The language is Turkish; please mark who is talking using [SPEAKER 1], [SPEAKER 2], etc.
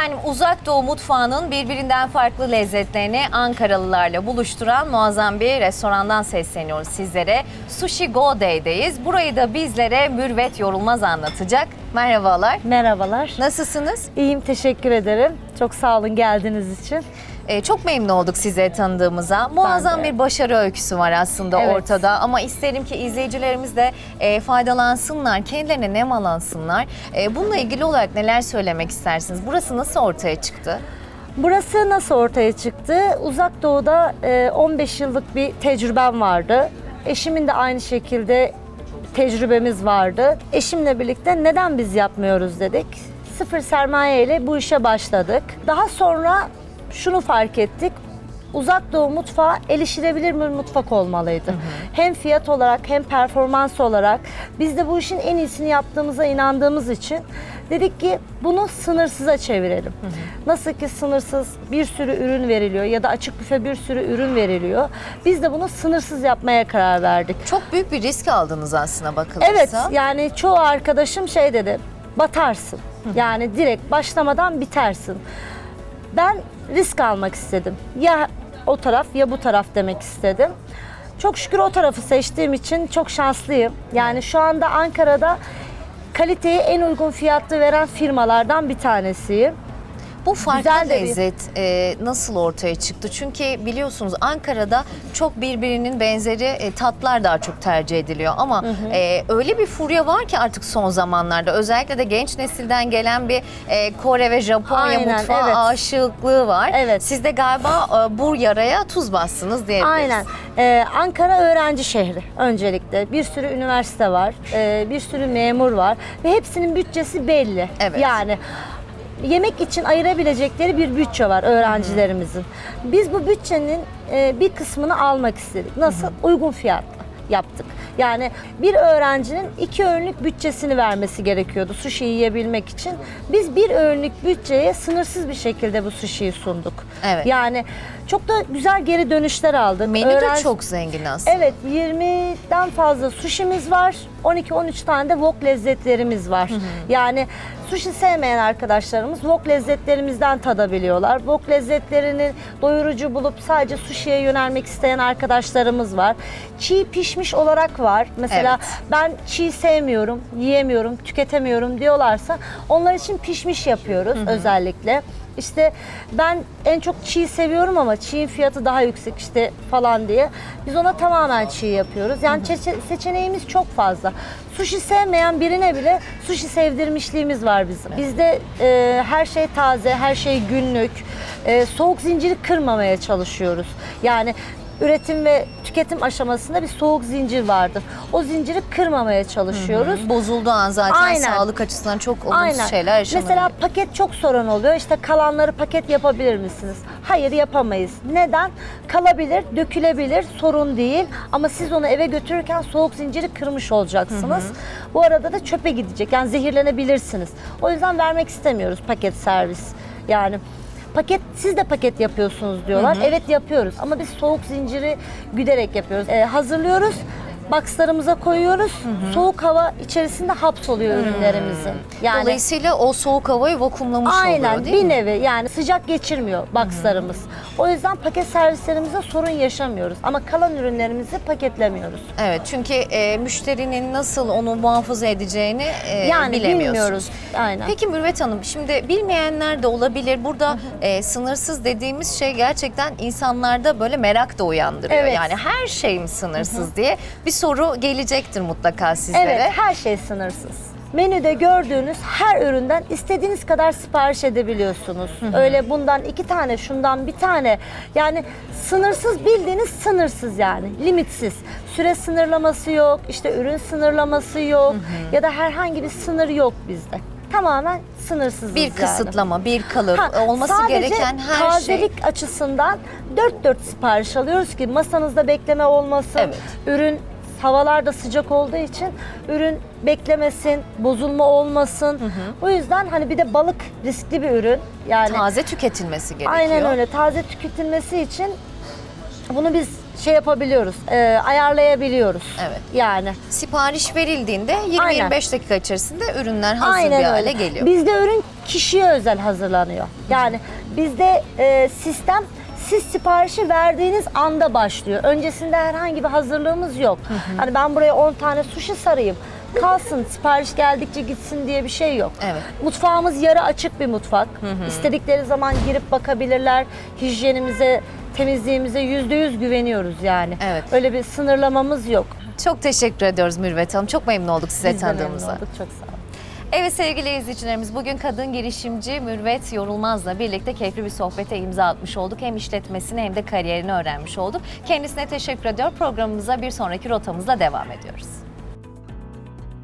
[SPEAKER 1] Efendim uzak doğu mutfağının birbirinden farklı lezzetlerini Ankaralılarla buluşturan muazzam bir restorandan sesleniyoruz sizlere. Sushi Go Day'deyiz. Burayı da bizlere Mürvet Yorulmaz anlatacak. Merhabalar.
[SPEAKER 2] Merhabalar.
[SPEAKER 1] Nasılsınız?
[SPEAKER 2] İyiyim, teşekkür ederim. Çok sağ olun geldiğiniz için.
[SPEAKER 1] Ee, çok memnun olduk sizi tanıdığımıza. Muazzam bir başarı öyküsü var aslında
[SPEAKER 2] Evet.
[SPEAKER 1] ortada ama isterim ki izleyicilerimiz de e, faydalansınlar, kendilerine nem alansınlar. E, bununla ilgili olarak neler söylemek istersiniz? Burası nasıl ortaya çıktı?
[SPEAKER 2] Burası nasıl ortaya çıktı? Uzak Doğu'da e, 15 yıllık bir tecrübem vardı. Eşimin de aynı şekilde tecrübemiz vardı. Eşimle birlikte neden biz yapmıyoruz dedik. Sıfır sermaye ile bu işe başladık. Daha sonra şunu fark ettik. Uzak Doğu mutfağı erişilebilir bir mutfak olmalıydı. Hem fiyat olarak hem performans olarak biz de bu işin en iyisini yaptığımıza inandığımız için dedik ki bunu sınırsıza çevirelim. Nasıl ki sınırsız bir sürü ürün veriliyor ya da açık büfe bir sürü ürün veriliyor. Biz de bunu sınırsız yapmaya karar verdik.
[SPEAKER 1] Çok büyük bir risk aldınız aslında bakılırsa.
[SPEAKER 2] Evet yani çoğu arkadaşım şey dedi batarsın. Yani direkt başlamadan bitersin. Ben risk almak istedim. Ya o taraf ya bu taraf demek istedim. Çok şükür o tarafı seçtiğim için çok şanslıyım. Yani şu anda Ankara'da kaliteyi en uygun fiyatlı veren firmalardan bir tanesiyim.
[SPEAKER 1] Bu farklı
[SPEAKER 2] Güzel de bir-
[SPEAKER 1] lezzet e, nasıl ortaya çıktı? Çünkü biliyorsunuz Ankara'da çok birbirinin benzeri e, tatlar daha çok tercih ediliyor. Ama e, öyle bir furya var ki artık son zamanlarda özellikle de genç nesilden gelen bir e, Kore ve Japonya
[SPEAKER 2] Aynen,
[SPEAKER 1] mutfağı
[SPEAKER 2] evet.
[SPEAKER 1] aşıklığı var.
[SPEAKER 2] Evet.
[SPEAKER 1] Siz de galiba e, bu yaraya tuz bastınız diyebiliriz.
[SPEAKER 2] Aynen. Ee, Ankara öğrenci şehri öncelikle. Bir sürü üniversite var, ee, bir sürü memur var ve hepsinin bütçesi belli.
[SPEAKER 1] Evet.
[SPEAKER 2] Yani yemek için ayırabilecekleri bir bütçe var öğrencilerimizin. Biz bu bütçenin e, bir kısmını almak istedik. Nasıl? Uygun fiyatla yaptık. Yani bir öğrencinin iki öğünlük bütçesini vermesi gerekiyordu sushi yiyebilmek için. Biz bir öğünlük bütçeye sınırsız bir şekilde bu sushi'yi sunduk.
[SPEAKER 1] Evet.
[SPEAKER 2] Yani çok da güzel geri dönüşler aldık.
[SPEAKER 1] Menü de
[SPEAKER 2] Öğrenci-
[SPEAKER 1] çok zengin aslında.
[SPEAKER 2] Evet 20'den fazla sushimiz var. 12-13 tane de wok lezzetlerimiz var. Yani sushi sevmeyen arkadaşlarımız wok lezzetlerimizden tadabiliyorlar. Wok lezzetlerini doyurucu bulup sadece sushi'ye yönelmek isteyen arkadaşlarımız var. Çiğ pişmiş olarak var. Mesela ben çiğ sevmiyorum, yiyemiyorum, tüketemiyorum diyorlarsa onlar için pişmiş yapıyoruz özellikle. İşte ben en çok çiğ seviyorum ama çiğin fiyatı daha yüksek işte falan diye. Biz ona tamamen çiğ yapıyoruz. Yani seçeneğimiz çok fazla. Sushi sevmeyen birine bile sushi sevdirmişliğimiz var bizim. Bizde e, her şey taze, her şey günlük. E, soğuk zinciri kırmamaya çalışıyoruz. Yani üretim ve tüketim aşamasında bir soğuk zincir vardır. O zinciri kırmamaya çalışıyoruz.
[SPEAKER 1] Bozulduğu an zaten
[SPEAKER 2] Aynen.
[SPEAKER 1] sağlık açısından çok olumsuz
[SPEAKER 2] Aynen.
[SPEAKER 1] şeyler yaşanabilir.
[SPEAKER 2] Mesela paket çok sorun oluyor. İşte kalanları paket yapabilir misiniz? Hayır yapamayız. Neden? Kalabilir, dökülebilir, sorun değil. Ama siz onu eve götürürken soğuk zinciri kırmış olacaksınız. Bu arada da çöpe gidecek. Yani zehirlenebilirsiniz. O yüzden vermek istemiyoruz paket servis. Yani Paket siz de paket yapıyorsunuz diyorlar. Evet yapıyoruz ama biz soğuk zinciri güderek yapıyoruz. Ee, hazırlıyoruz. Boxlarımıza koyuyoruz. Soğuk hava içerisinde hapsoluyor ürünlerimizin. Yani
[SPEAKER 1] Dolayısıyla o soğuk havayı vakumlamış
[SPEAKER 2] Aynen
[SPEAKER 1] oluyor değil
[SPEAKER 2] bir
[SPEAKER 1] mi?
[SPEAKER 2] nevi yani sıcak geçirmiyor boxlarımız. O yüzden paket servislerimizde sorun yaşamıyoruz ama kalan ürünlerimizi paketlemiyoruz.
[SPEAKER 1] Evet çünkü e, müşterinin nasıl onu muhafaza edeceğini e,
[SPEAKER 2] Yani bilmiyoruz. Aynen.
[SPEAKER 1] Peki Mürvet Hanım şimdi bilmeyenler de olabilir. Burada e, sınırsız dediğimiz şey gerçekten insanlarda böyle merak da uyandırıyor.
[SPEAKER 2] Evet.
[SPEAKER 1] Yani her şey mi sınırsız diye bir soru gelecektir mutlaka sizlere.
[SPEAKER 2] Evet, her şey sınırsız. Menüde gördüğünüz her üründen istediğiniz kadar sipariş edebiliyorsunuz. Öyle bundan iki tane, şundan bir tane. Yani sınırsız bildiğiniz sınırsız yani, limitsiz. Süre sınırlaması yok, işte ürün sınırlaması yok ya da herhangi bir sınır yok bizde. Tamamen sınırsızız
[SPEAKER 1] Bir
[SPEAKER 2] yani.
[SPEAKER 1] kısıtlama, bir kalıp,
[SPEAKER 2] Ha,
[SPEAKER 1] olması
[SPEAKER 2] sadece
[SPEAKER 1] gereken her şey.
[SPEAKER 2] tazelik açısından dört dört sipariş alıyoruz ki masanızda bekleme olmasın.
[SPEAKER 1] Evet.
[SPEAKER 2] Ürün havalar da sıcak olduğu için ürün beklemesin, bozulma olmasın. O yüzden hani bir de balık riskli bir ürün. Yani
[SPEAKER 1] Taze tüketilmesi gerekiyor.
[SPEAKER 2] aynen öyle taze tüketilmesi için bunu biz şey yapabiliyoruz, e, ayarlayabiliyoruz.
[SPEAKER 1] Evet.
[SPEAKER 2] Yani.
[SPEAKER 1] Sipariş verildiğinde 20-25
[SPEAKER 2] Aynen.
[SPEAKER 1] dakika içerisinde ürünler hazır
[SPEAKER 2] Aynen
[SPEAKER 1] bir hale
[SPEAKER 2] öyle.
[SPEAKER 1] geliyor.
[SPEAKER 2] Bizde ürün kişiye özel hazırlanıyor. Yani bizde e, sistem siz siparişi verdiğiniz anda başlıyor. Öncesinde herhangi bir hazırlığımız yok. Hani ben buraya 10 tane sushi sarayım. Kalsın sipariş geldikçe gitsin diye bir şey yok.
[SPEAKER 1] Evet.
[SPEAKER 2] Mutfağımız yarı açık bir mutfak. İstedikleri zaman girip bakabilirler. Hijyenimize, temizliğimize yüzde yüz güveniyoruz yani.
[SPEAKER 1] Evet.
[SPEAKER 2] Öyle bir sınırlamamız yok.
[SPEAKER 1] Çok teşekkür ediyoruz Mürvet Hanım. Çok memnun olduk sizi
[SPEAKER 2] Biz de memnun
[SPEAKER 1] tanıdığımıza.
[SPEAKER 2] olduk. Çok sağ olun.
[SPEAKER 1] Evet sevgili izleyicilerimiz bugün kadın girişimci Mürvet Yorulmaz'la birlikte keyifli bir sohbete imza atmış olduk. Hem işletmesini hem de kariyerini öğrenmiş olduk. Kendisine teşekkür ediyor. Programımıza bir sonraki rotamızla devam ediyoruz.